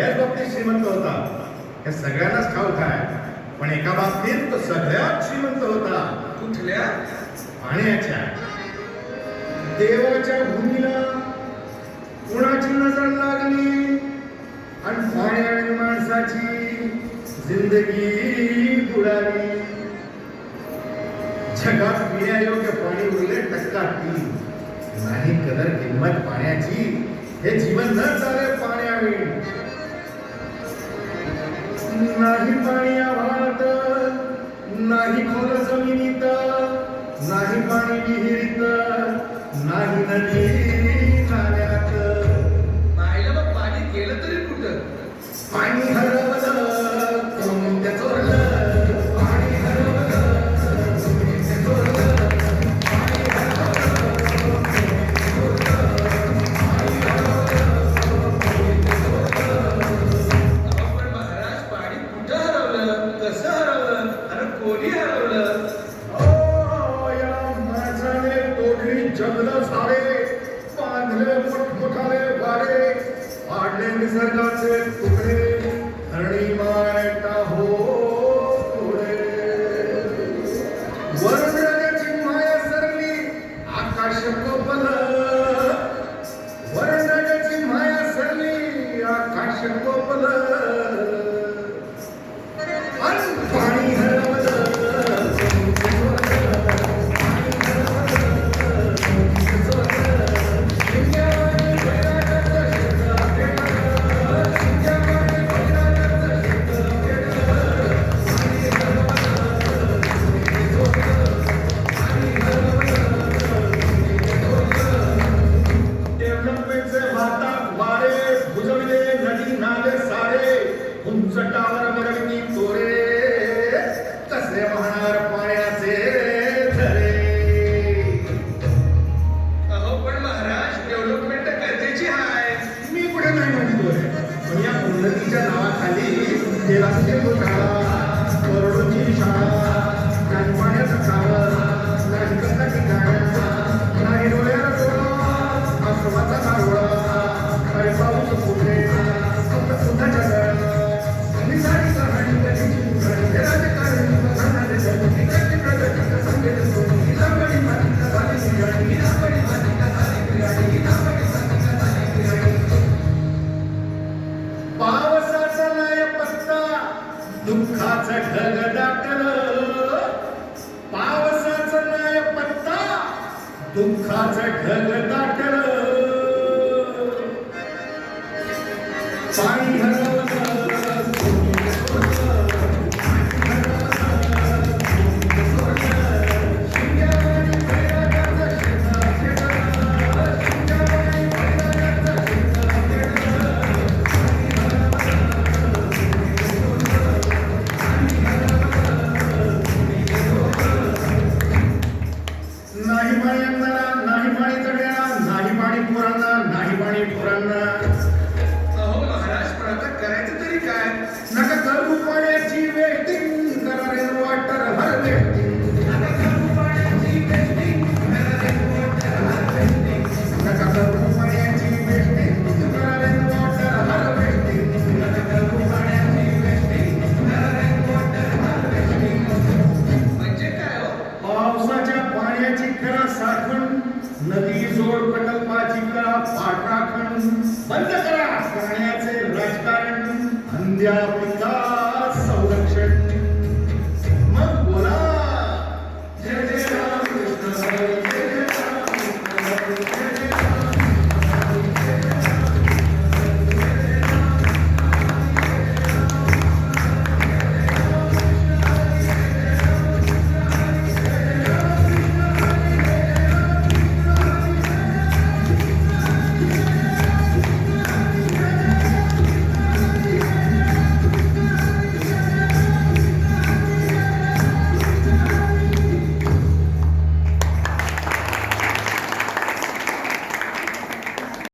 सगळ्याच बाबतीत श्रीमंत होता. या सगळ्यांनाच ठाऊक आहे. पण एका बाबतीत तो सगळ्यात श्रीमंत होता. कुठल्या? पाण्याच्या. देवाच्या भूमीला कोणाची नजर लागली? आणि पाण्याने माणसाची जिंदगी बुडाली. जगात पिण्यायोग्य पाणी उरले टक्का तीन. नाही कदर किंमत पाण्याची. हे जीवन न चालेल पाण्यावेळी नाही पाणी आभाट नाही खोल जमिनीत नाही पाणी विहिरीत नाही नदी जगद सारे बांधले मुठमुठाले वारे पाडले निसर्गाचे तुकडे धरणी पायाचे झाले अहो पण भार डेव्हलपमेंट गरजेची हाय. मी पुढे नाही म्हणतो देवाचे देव झाला दुःखाच ढग ताटळ चाळी बंद करा राजकारण